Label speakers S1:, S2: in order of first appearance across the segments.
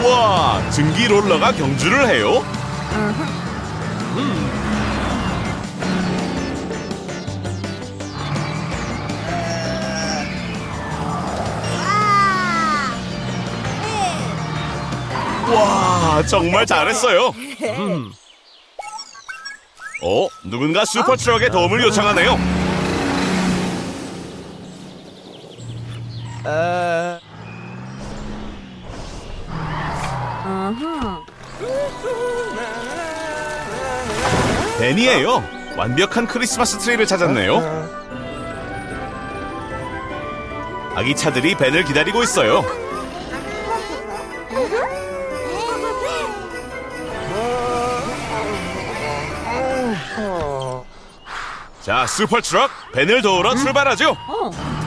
S1: 우와, 증기 롤러가 경주를 해요? 와, 정말 잘했어요. 음. 어, 누군가 슈퍼 트럭의 도움을 요청하네요. 벤이에요. 완벽한 크리스마스 트리를 찾았네요. 아기 차들이 벤을 기다리고 있어요. 자, 슈퍼 트럭 벤을 도우러 출발하죠.
S2: 어.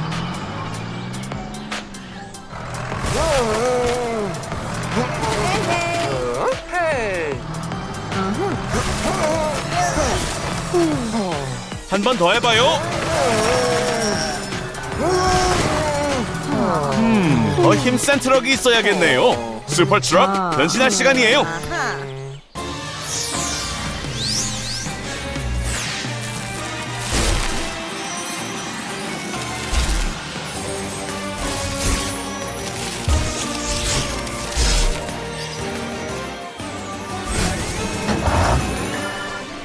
S1: 한 번 더 해봐요. 음, 더 힘센 트럭이 있어야겠네요. 슈퍼 트럭 변신할 시간이에요.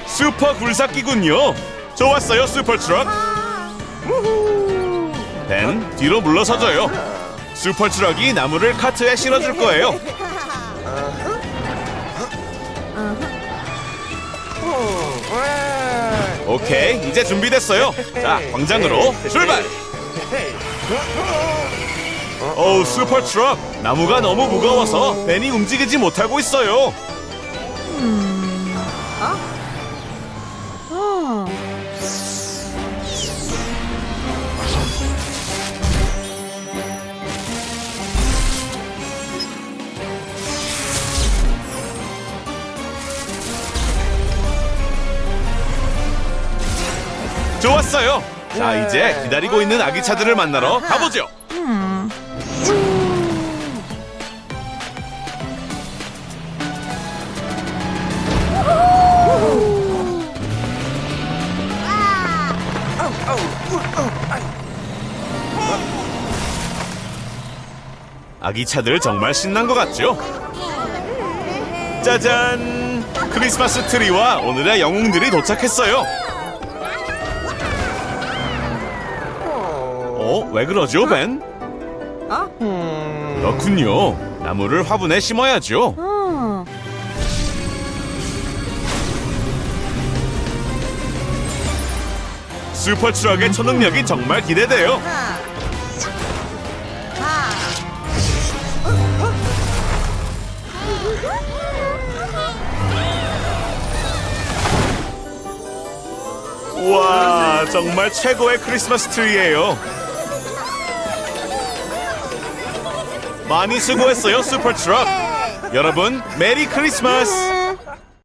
S1: 슈퍼 굴삭기군요. 좋았어요, 슈퍼트럭. 벤 뒤로 물러서줘요. 슈퍼트럭이 나무를 카트에 실어줄 거예요. 오케이, 이제 준비됐어요. 자, 광장으로 출발. 어우, 슈퍼트럭. 나무가 너무 무거워서 벤이 움직이지 못하고 있어요.
S2: 어.
S1: 좋았어요. 자, 이제 기다리고 있는 아기 차들을 만나러 가보죠. 아기 차들 정말 신난 것 같죠? 짜잔! 크리스마스 트리와 오늘의 영웅들이 도착했어요. 어? 왜 그러죠, 벤?
S2: 어?
S1: 그렇군요. 나무를 화분에 심어야죠. 슈퍼트럭의 초능력이 정말 기대돼요. 와, 정말 최고의 크리스마스 트리예요. 많이 수고했어요, 슈퍼트럭. 여러분, 메리 크리스마스!